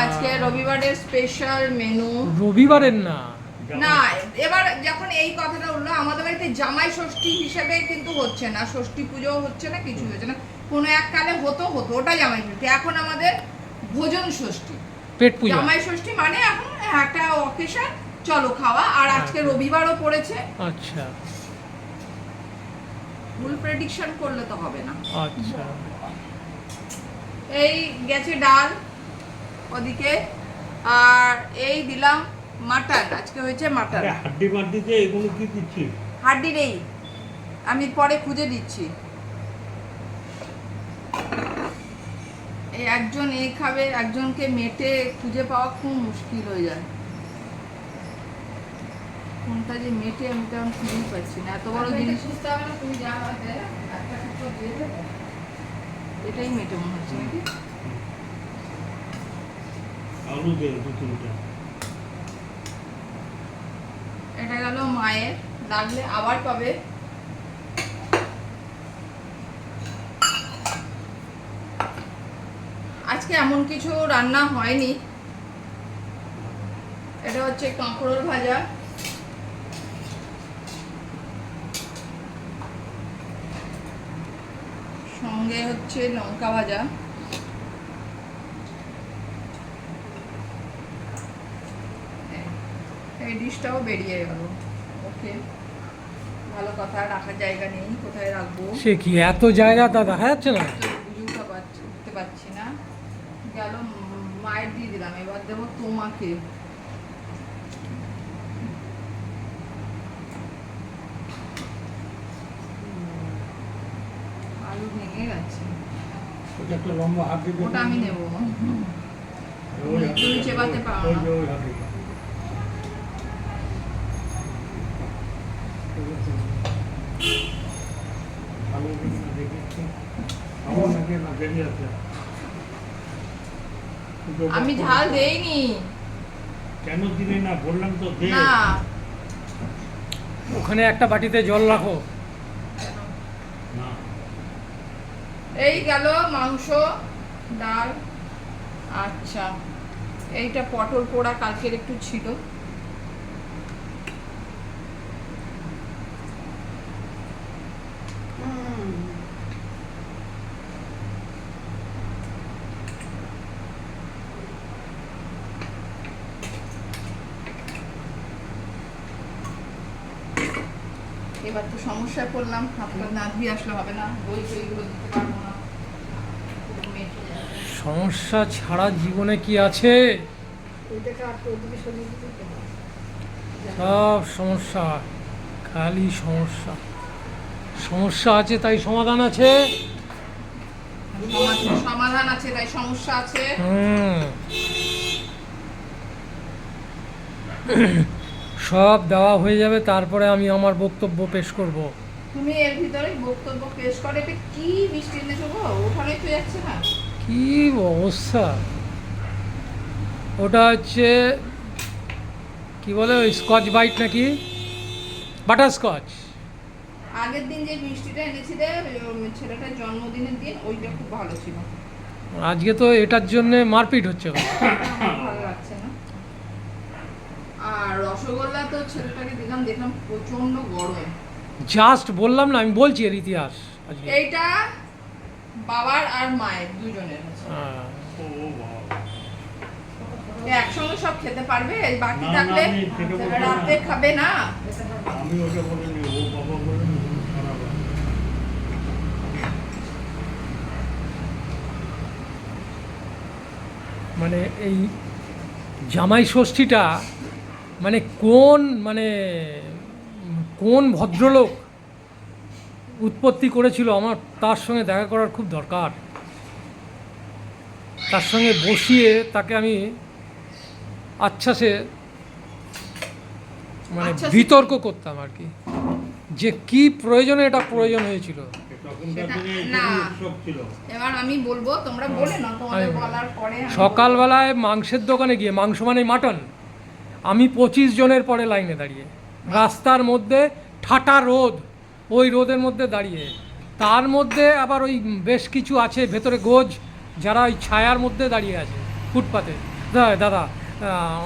আজকে রবিবারের special menu রবিবারের না। না এবার যখন এই কথাটা উঠল আমাদের বাড়িতে জামাই ষষ্ঠী হিসেবে কিন্তু হচ্ছে না। ষষ্ঠী পুজো হচ্ছে না কিছু হচ্ছে না। কোনো এক কালে হতো হতো ওটা জামাই ষষ্ঠী। এখন আমাদের ভোজন ষষ্ঠী। পেট পূজা। জামাই ষষ্ঠী মানে এখন একটা অকেশন চলো খাওয়া। আর আজকে রবিবারও পড়েছে। আচ্ছা। ভুল প্রেডিকশন করলে তো হবে না। আচ্ছা। এই গেছে ডাল। ওদিকে। আর এই দিলাম মাটন আজকে হয়েছে মাটন। আরে হাড্ডি মাড্ডিতে এগুলো কি দিচ্ছি? হাড্ডি নেই আমি পরে খুঁজে দিচ্ছি। এই একজন এ খাবে একজনকে মেটে খুঁজে পাওয়া খুব মুশকিল হয়ে যায়। কোনটা যে মেটে আমি তো এখন খুঁজেই পাচ্ছি না এত বড় জিনিস হবে টুকরো দিয়ে এটাই মেটে মনে হচ্ছে। নাকি আলু দে দু তিনটা এটা গেল মায়ের, লাগলে আবার পাবে। আজকে এমন কিছু রান্না হয়নি। এটা হচ্ছে কাঁকরোল ভাজা। সঙ্গে হচ্ছে লঙ্কা ভাজা। এই ডিশটাও বেরিয়ে গেল। ওকে ভালো কথা রাখার জায়গা নেই কোথায় রাখব? সে কি এত জায়গা তা দেখা যাচ্ছে না? উঠতে পারছি উঠতে পারছি না। গেল মায়ের দিয়ে দিলাম এবার দেবো তোমাকে। আলু ভেঙে গেছে। ওটা একটা লম্বা হাড্ডি দে ওটা আমি নেব। তুমি চেবাতে পারো না। যে ওই হাড্ডিটা। ভালো দেখি না দেখেছি আমার নাকি না বেরিয়ে আছে কিন্তু ওটা আমি ঝাল দেইনি। কেন দিলি না? বললাম তো দে। না। ওখানে একটা বাটিতে জল রাখো। এই গেল মাংস ডাল আচ্ছা। এইটা পটল পোড়া কালকের একটু ছিল এবার তো সমস্যায় পড়লাম আপনার না ধুয়ে আসলে হবে না দই টইগুলো দিতে পারব না। সমস্যা ছাড়া জীবনে কি আছে? সব সমস্যা খালি সমস্যা। সমস্যা আছে তাই সমাধান আছে? সমাধান- আছে তাই সমস্যা আছে। হুম। সব দেওয়া হয়ে যাবে তারপরে আমি আমার বক্তব্য পেশ করব। তুমি এর ভিতরে বক্তব্য পেশ করে এটা কি বৃষ্টি এনেছো গো? ওখানে তো যাচ্ছে না। কি অবস্থা? ওটা হচ্ছে কি বলে ওই স্কচ বাইট নাকি? বাটার স্কচ আগের দিন যে বৃষ্টিটা এনেছিলে ছেলেটার জন্মদিনের দিন ওইটা খুব ভালো ছিল। আজকে তো এটার জন্য মারপিট হচ্ছে। ভালো লাগছে না। আর রসগোল্লা তো ছেলেটাকে দিলাম দেখলাম প্রচণ্ড গরম। জাস্ট বললাম না আমি বলছি এর ইতিহাস এইটা বাবার আর মায়ের দুজনের। হ্যাঁ। ও বাবা এ একসঙ্গে সব খেতে পারবে বাকি থাকলে না। রাতে খাবে না আমি ওটা বলিনি ও বাবা বলেনি মানে এই জামাই ষষ্ঠীটা মানে কোন মানে কোন ভদ্রলোক উৎপত্তি করেছিল আমার তার সঙ্গে দেখা করার খুব দরকার। তার সঙ্গে বসিয়ে তাকে আমি আচ্ছা সে মানে আচ্ছা বিতর্ক করতাম আর কি। যে কি প্রয়োজনে এটা প্রয়োজন হয়েছিল। তখনকার সেটা- দিনে না। এসবই উৎসব ছিল এবার আমি বলব তোমরা বলে না তোমাদের আমি- বলার পরে আমি সকালবেলায় মাংসের দোকানে গিয়ে মাংস মানে মাটন আমি পঁচিশ জনের পরে লাইনে দাঁড়িয়ে। রাস্তার মধ্যে ঠাটা রোদ ওই রোদের মধ্যে দাঁড়িয়ে। তার মধ্যে আবার ওই বেশ কিছু আছে ভেতরে গোজ যারা ওই ছায়ার মধ্যে দাঁড়িয়ে আছে ফুটপাতে। দাদা দাদা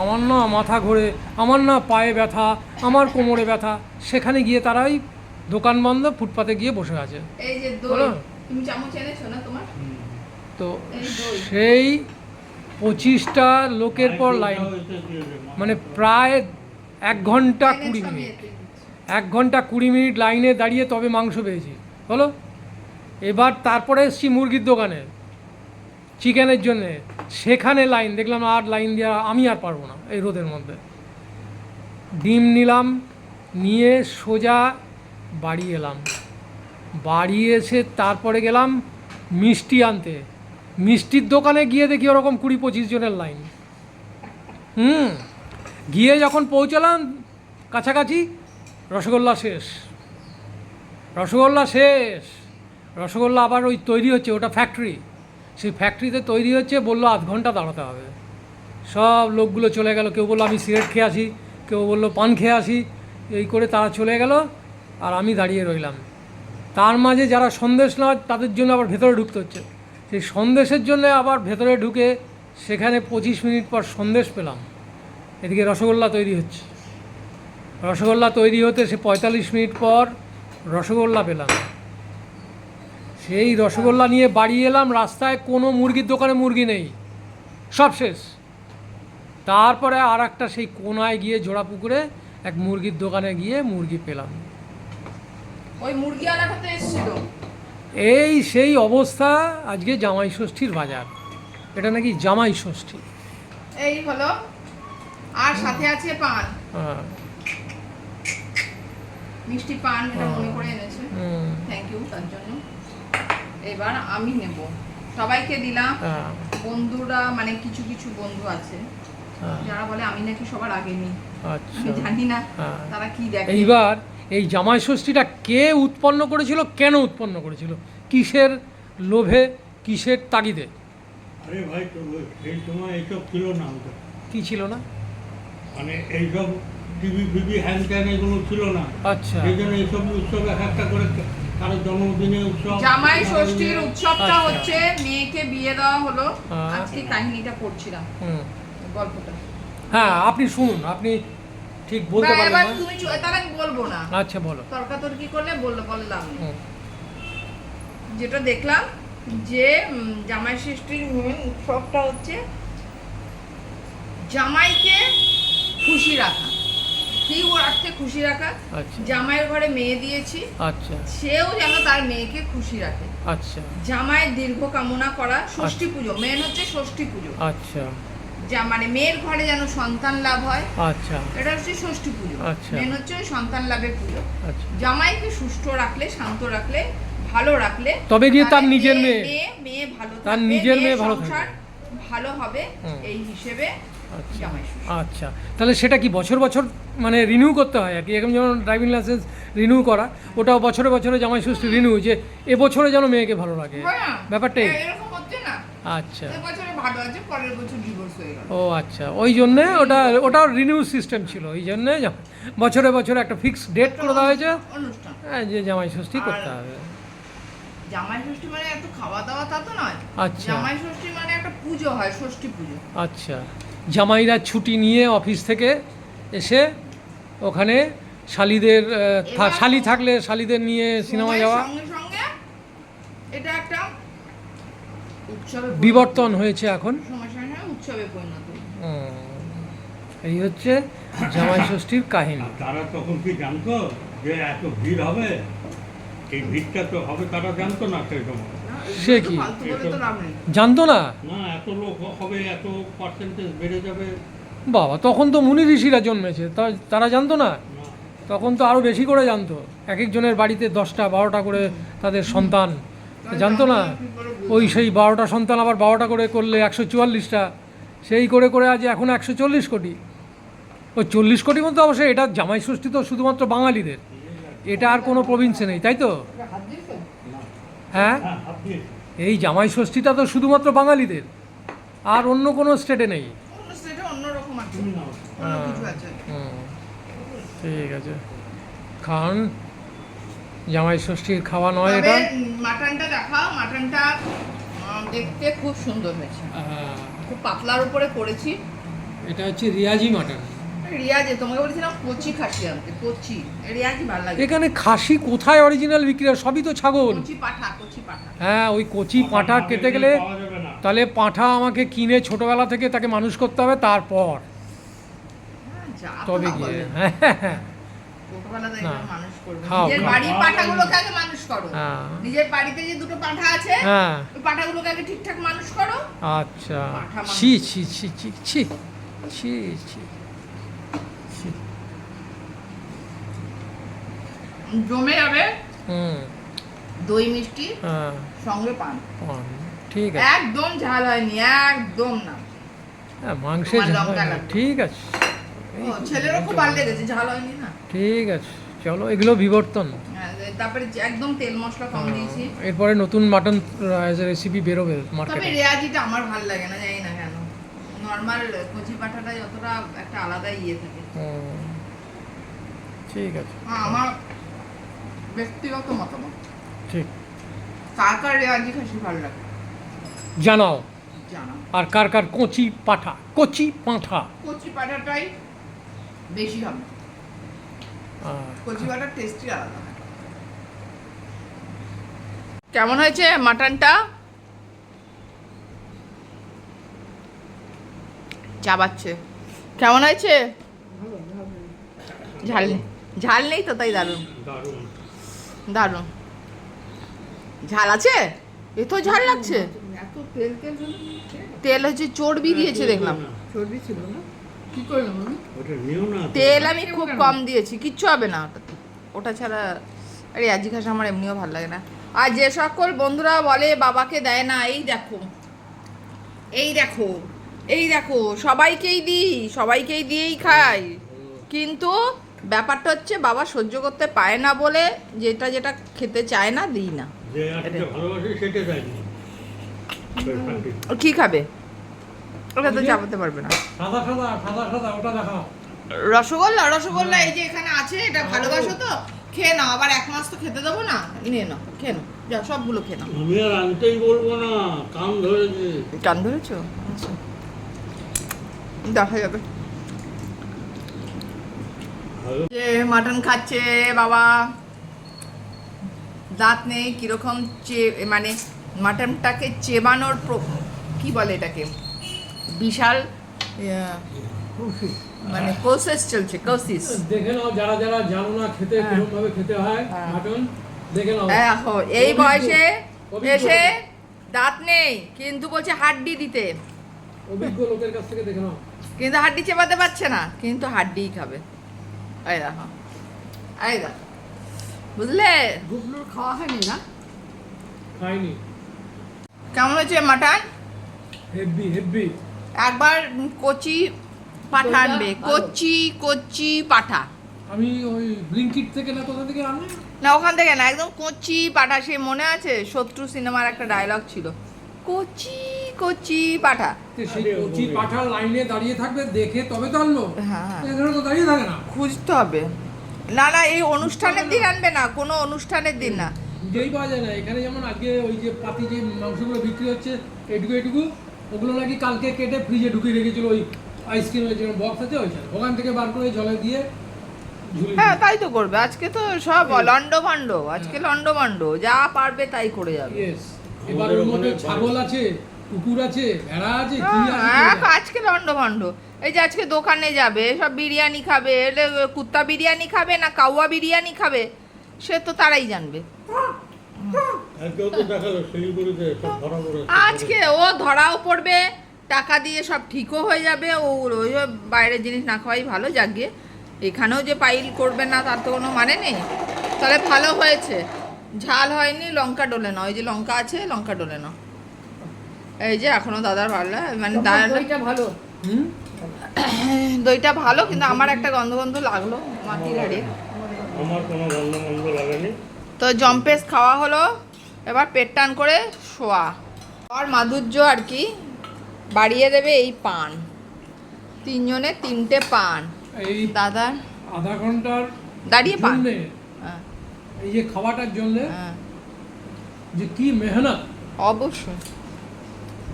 আমার না মাথা ঘোরে আমার না পায়ে ব্যথা আমার কোমরে ব্যথা। সেখানে গিয়ে তারাই দোকান বন্ধ ফুটপাতে গিয়ে বসে আছে। তো সেই পঁচিশটা লোকের পর লাইন মানে প্রায় এক ঘণ্টা কুড়ি মিনিট। এক ঘণ্টা কুড়ি মিনিট লাইনে দাঁড়িয়ে তবে মাংস পেয়েছি। হলো এবার তারপরে এসছি মুরগির দোকানে চিকেনের জন্যে। সেখানে লাইন দেখলাম আর লাইন দেওয়া আমি আর পারব না এই রোদের মধ্যে। ডিম নিলাম নিয়ে সোজা বাড়ি এলাম। বাড়ি এসে তারপরে গেলাম মিষ্টি আনতে। মিষ্টির দোকানে গিয়ে দেখি ওরকম কুড়ি পঁচিশ জনের লাইন। হুম? গিয়ে যখন পৌঁছালাম, কাছাকাছি, রসগোল্লা শেষ। রসগোল্লা শেষ। রসগোল্লা আবার ওই তৈরি হচ্ছে, ওটা ফ্যাক্টরি সেই ফ্যাক্টরিতে তৈরি হচ্ছে, বলল আধ ঘণ্টা দাঁড়াতে হবে। সব লোকগুলো চলে গেল, কেউ বলল আমি সিগারেট খেয়ে আসি, কেউ বলল পান খেয়ে আসি। এই করে তারা চলে গেল, আর আমি দাঁড়িয়ে রইলাম। তার মাঝে যারা সন্দেশ নয় তাদের জন্য আবার ভেতরে ঢুকতে হচ্ছে। সেই সন্দেশের জন্য আবার ভেতরে ঢুকে সেখানে পঁচিশ মিনিট পর সন্দেশ পেলাম। এদিকে রসগোল্লা তৈরি হচ্ছে। রসগোল্লা তৈরি হতে সে পঁয়তাল্লিশ মিনিট পর রসগোল্লা পেলাম। সেই রসগোল্লা নিয়ে বাড়ি এলাম রাস্তায় কোনো মুরগির দোকানে মুরগি নেই। সব শেষ। তারপরে আর একটা সেই কোনায় গিয়ে জোড়া পুকুরে এক মুরগির দোকানে গিয়ে মুরগি পেলাম। ওই কত এসেছিল? এই সেই অবস্থা আজকে জামাই ষষ্ঠীর বাজার। এটা নাকি জামাই ষষ্ঠী। এই হলো আর সাথে আছে পান। হ্যাঁ। মিষ্টি পান এটা মনে করে এনেছে। হুম, থ্যাংক ইউ তার জন্য। এবার আমি নেব। সবাইকে দিলাম। হ্যাঁ, বন্ধুরা মানে কিছু কিছু বন্ধু আছে। হ্যাঁ, যারা বলে আমি নাকি সবার আগে নিই। আচ্ছা। আমি জানি না হ্যাঁ। তারা কি দেখে। এইবার এই জামাই ষষ্ঠীটা কে উৎপন্ন করেছিল কেন উৎপন্ন করেছিল? কিসের লোভে কিসের তাগিদে? আরে ভাই সময় এইসব ছিল না কি ছিল না? মানে এইসব টিভি ফিভি হ্যান এগুলো ছিল না। আচ্ছা। সেই জন্য এইসব উৎসব এক একটা করে কারও জন্মদিনে উৎসব। জামাই ষষ্ঠীর উৎসবটা আচ্ছা। হচ্ছে মেয়েকে বিয়ে দেওয়া হলো। আজকে কাহিনীটা পড়ছিলাম। গল্পটা। হ্যাঁ আপনি শুনুন আপনি ঠিক বলতে পারবেন না? তুমি আমি বলব না। আচ্ছা বলো। তর্কাতর্কি করলে বলল বললাম যেটা দেখলাম যে জামাই ষষ্ঠীর উৎসবটা হচ্ছে জামাইকে খুশি রাখা। খুশি রাখা। আচ্ছা। জামাইয়ের ঘরে মেয়ে দিয়েছি। আচ্ছা। সেও যেন তার মেয়েকে খুশি রাখে। আচ্ছা। জামাইয়ের দীর্ঘ কামনা করা ষষ্ঠী পুজো। মেন হচ্ছে ষষ্ঠী পুজো। আচ্ছা। যা মানে মেয়ের ঘরে যেন সন্তান লাভ হয় আচ্ছা। এটা হচ্ছে ষষ্ঠী পুজো। আচ্ছা। মেন হচ্ছে সন্তান লাভের পুজো। আচ্ছা। জামাইকে সুস্থ রাখলে শান্ত রাখলে ভালো রাখলে তবে গিয়ে তার নিজের মেয়ে। মেয়ে। ভালো তার নিজের মেয়ে ভালো ভালো হবে এই হিসেবে আচ্ছা। আচ্ছা। তাহলে সেটা কি বছর বছর মানে রিনিউ করতে হয় আর কি? এরকম যেমন ড্রাইভিং লাইসেন্স রিনিউ করা ওটাও বছরে বছরে জামাই ষষ্ঠী রিনিউ যে এবছরে যেন মেয়েকে ভালো লাগে। হ্যাঁ, ব্যাপারটা আচ্ছা। ও আচ্ছা। ওই জন্যে ওটা ওটাও রিনিউ সিস্টেম ছিল। ওই জন্যে বছরে বছরে একটা ফিক্সড ডেট করে দেওয়া হয়েছে। হ্যাঁ, যে জামাই ষষ্ঠী করতে হবে। জামাই ষষ্ঠী মানে একটু খাওয়া দাওয়া তা তো নয়। আচ্ছা। জামাই ষষ্ঠী মানে একটা পুজো হয় ষষ্ঠী পুজো। আচ্ছা। জামাইরা ছুটি নিয়ে অফিস থেকে এসে ওখানে শালিদের শালি থাকলে শালিদের নিয়ে সিনেমা যাওয়া। সঙ্গে সঙ্গে এটা একটা বিবর্তন হয়েছে এখন। উৎসবে পরিণত। এই হচ্ছে জামাই ষষ্ঠীর কাহিনী। তারা তখন কি জানতো যে এত ভিড় হবে? এই ভিড়টা তো হবে তারা জানতো না সেই সময়। সে কি? জানতো না? না এত লোক হবে এত পার্সেন্টেজ বেড়ে যাবে। বাবা তখন তো মুনি ঋষিরা জন্মেছে তারা জানতো না? না। তখন তো আরও বেশি করে জানতো। এক একজনের বাড়িতে দশটা বারোটা করে তাদের সন্তান। জানতো না? ওই সেই বারোটা সন্তান আবার বারোটা করে করলে একশো চুয়াল্লিশটা। সেই করে করে আজ এখন একশো চল্লিশ কোটি। ওই চল্লিশ কোটির মধ্যে অবশ্যই এটা জামাই ষষ্ঠী তো শুধুমাত্র বাঙালিদের। এটা আর কোনো প্রভিন্সে নেই তাই তো? হ্যাঁ? হ্যাঁ এই জামাই ষষ্ঠীটা তো শুধুমাত্র বাঙালিদের। আর অন্য কোনো স্টেটে নেই। অন্য স্টেটে অন্যরকম আছে। তুমি নাও। অন্য কিছু আছে। হুম, ঠিক আছে। খান জামাই ষষ্ঠীর খাওয়া নয় এটা? মাটনটা দেখাও। মাটনটা দেখতে খুব সুন্দর হয়েছে। খুব পাতলার উপরে করেছি। এটা হচ্ছে রিয়াজি মাটন। রিয়াজে তোমাকে বলেছিলাম কচি খাসি আনতে কচি। রিয়াজি ভালো লাগে। এখানে খাসি কোথায় অরিজিনাল বিক্রি হয়? সবই তো ছাগল। কচি পাঠা কচি পাঠা। হ্যাঁ ওই কচি পাঁঠা কেটে গেলে তাহলে পাঁঠা আমাকে কিনে ছোটবেলা থেকে তাকে মানুষ করতে হবে তারপর হ্যাঁ, তবে গিয়ে। হ্যাঁ হ্যাঁ, হ্যাঁ। ছোটবেলা থেকে না। মানুষ করবে। খাও, জমে যাবে হুম। দই মিষ্টি হ্যাঁ। সঙ্গে পান। পান, ঠিক আছে। একদম ঝাল হয়নি একদম না। হ্যাঁ মাংসে ঝাল হয়। ঠিক আছে। ছেলেরও খুব ভালো লেগেছে ঝাল হয়নি না? ঠিক আছে। চলো এগুলো বিবর্তন। হ্যাঁ, তারপরে একদম তেল মশলা কম দিয়েছি। এরপরে নতুন মাটন রেসিপি বেরোবে তবে রেয়াজিটা আমার ভালো লাগে না জানি না কেন। নর্মাল কচি পাঠাটা যতটা একটা আলাদা ইয়ে থাকে। ঠিক আছে। আ- আমার ব্যক্তিগত মতামত। ঠিক। কার কার রেয়াজি খাসি ভালো লাগে? জানাও। জানা আর কার কার কচি পাঠা? কচি পাঁঠা। কচি পাঠাটাই বেশি হবে। কচি পাঠার টেস্টই আলাদা। কেমন হয়েছে মাটনটা? চাবাচ্ছে কেমন হয়েছে? ঝাল নেই। ঝাল নেই তো তাই দারুণ। দারুণ। দারুণ। ঝাল আছে? এ তো ঝাল লাগছে। তেল হচ্ছে চর্বি দিয়েছে দেখলাম। চর্বি ছিল না। কি করলাম আমি ওটা নিও না। তেল আমি খুব কম দিয়েছি কিচ্ছু হবে না। ওটাতে ওটা ছাড়া আরে আজি খাস আমার এমনিও ভালো লাগে না। আর যে সকল বন্ধুরা বলে বাবাকে দেয় না এই দেখো। এই দেখো। এই দেখো সবাইকেই দিই সবাইকেই দিয়েই খাই। কিন্তু ব্যাপারটা হচ্ছে বাবা সহ্য করতে পারে না বলে যেটা যেটা খেতে চায় না দিই না। কি খাবে? ওটা তো চাপাতে পারবে না। রসগোল্লা রসগোল্লা এই যে এখানে আছে এটা ভালোবাসো তো খেয়ে নাও। আবার এক মাস তো খেতে দেবো না নিয়ে নাও খেয়ে নাও। যা সবগুলো খেয়ে নাও। আমি আর আনতেই বলব না কান ধরেছে। কান ধরেছো? আচ্ছা। দেখা যাবে। মাটন খাচ্ছে বাবা। দাঁত নেই কীরকম চে মানে মাটনটাকে চেবানোর কি বলে এটাকে? বিশাল মানে প্রসেস চলছে কোসিস দেখে নাও যারা যারা জানো না খেতে হ্যাঁ। কীরকম ভাবে খেতে হয় হ্যাঁ। মাটন দেখে নাও। দেখো এই বয়সে এসে দাঁত নেই কিন্তু বলছে হাড্ডি দিতে। অভিজ্ঞ লোকের কাছ থেকে দেখে নাও। কিন্তু হাড্ডি চেপাতে পারছে না কিন্তু হাড্ডিই খাবে। এই দেখো এই দেখো বুঝলে গুবলুর খাওয়া হয়নি না খাইনি কেমন হচ্ছে মাটন হেভি হেভি একবার কচি পাঠা? আনবে। কচি কচি পাঠা আমি ওই ব্লিঙ্কিট থেকে না কোথা থেকে আনলে? না ওখান থেকে না একদম কচি পাঠা সে মনে আছে? শত্রু সিনেমার একটা ডায়লগ ছিল। কচি কচি পাঠা। সেই কচি। পাঠার লাইনে দাঁড়িয়ে থাকবে দেখে তবে তো আনলো হ্যাঁ। এখানে তো দাঁড়িয়ে থাকে না। খুঁজতে হবে। না না এই অনুষ্ঠানের দিন আনবে না কোনো অনুষ্ঠানের দিন না। পাওয়া যায় না। এখানে যেমন আজকে ওই যে পাতি যে মাংসগুলো বিক্রি হচ্ছে এটুকু এটুকু ওগুলো নাকি কালকে কেটে ফ্রিজে ঢুকিয়ে রেখেছিল ওই আইসক্রিমের যে বক্স আছে ওখান থেকে বার করে জলে দিয়ে হ্যাঁ তাই তো করবে। আজকে তো সব লন্ড ভন্ড আজকে লন্ড ভন্ড যা পারবে তাই করে যাবে. এবার ওর মধ্যে ছাগল আছে কুকুর আছে ভেড়া আছে কি আছে। হ্যাঁ। আজকে লন্ড ভন্ড এই যে আজকে দোকানে যাবে সব বিরিয়ানি খাবে এলে কুত্তা বিরিয়ানি খাবে না কাউয়া বিরিয়ানি খাবে সে তো তারাই জানবে। আজকে ও ধরাও পড়বে টাকা দিয়ে সব ঠিকও হয়ে যাবে ও ওই বাইরের জিনিস না খাওয়াই ভালো যাকে। এখানেও যে পাইল করবে না তার তো কোনো মানে নেই। তাহলে ভালো হয়েছে। ঝাল হয়নি লঙ্কা ডোলে না ওই যে লঙ্কা আছে লঙ্কা ডোলে না এই যে এখনও দাদার ভালো মানে দইটা ভালো। হুম? দইটা ভালো কিন্তু আমার একটা গন্ধ গন্ধ লাগল মাটির হাড়ির আমার কোনো গন্ধ মন্দ লাগেনি। তো জম্পেস খাওয়া হলো এবার পেট টান করে শোয়া। আর মাধুর্য আর কি বাড়িয়ে দেবে এই পান। তিনজনে তিনটে পান। এই দাদার আধা ঘণ্টার দাঁড়িয়ে পান। হ্যাঁ, এই যে খাওয়াটার জন্য হ্যাঁ, যে কি মেহনত। অবশ্যই।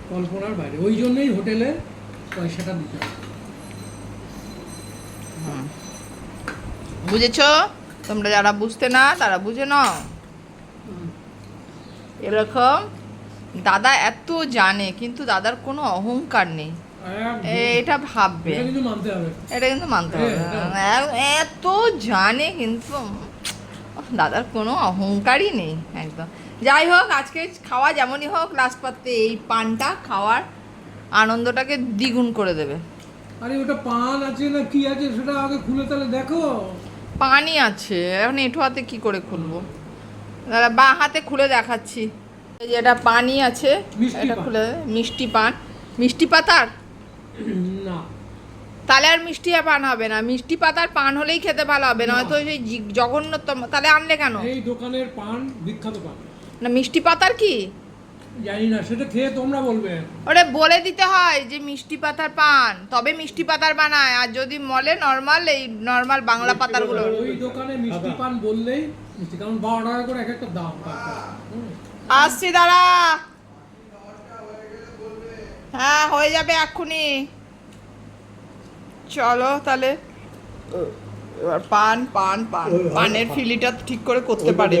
কল্পনার বাইরে। ওই জন্যই হোটেলে পয়সাটা দিতে হয়। বুঝেছ? তোমরা যারা বুঝতে না তারা বুঝে নাও। এরকম দাদা এত জানে কিন্তু দাদার কোনো অহংকার নেই। একদম। এটা ভাববে। এটা কিন্তু মানতে হবে। হবে। হ্যাঁ, এ- এত জানে কিন্তু দাদার কোনো অহংকারই নেই একদম। যাই হোক আজকে খাওয়া যেমনই হোক লাস্ট এই পানটা খাওয়ার আনন্দটাকে দ্বিগুণ করে দেবে। আরে ওটা পান আছে না কি আছে সেটা আগে খুলে তাহলে দেখো। পানি আছে এখন এঁঠো হাতে কি করে খুলবো? দাদা বা হাতে খুলে দেখাচ্ছি। এটা পানি আছে এটা খুলে মিষ্টি পান। মিষ্টি পাতার? না। তাহলে আর মিষ্টি পান হবে না। মিষ্টি পাতার পান হলেই খেতে ভালো হবে না। হয়তো সেই জঘন্যতম তাহলে আনলে কেন? এই দোকানের পান বিখ্যাত পান। না মিষ্টি পাতার কি? জানি না সেটা খেয়ে তোমরা বলবে। ওরে বলে দিতে হয় যে মিষ্টি পাতার পান তবে মিষ্টি পাতার বানায় আর যদি মলে নর্মাল এই নর্মাল বাংলা পাতারগুলো ওই দোকানে মিষ্টি পান বললেই মিষ্টি কারণ বারো টাকা করে এক একটা দাম। আসছি দাঁড়া। হ্যাঁ হয়ে যাবে এক্ষুনি। চলো তাহলে। এবার পান পান পান। পানের ফিলিটা ঠিক করে করতে পারে।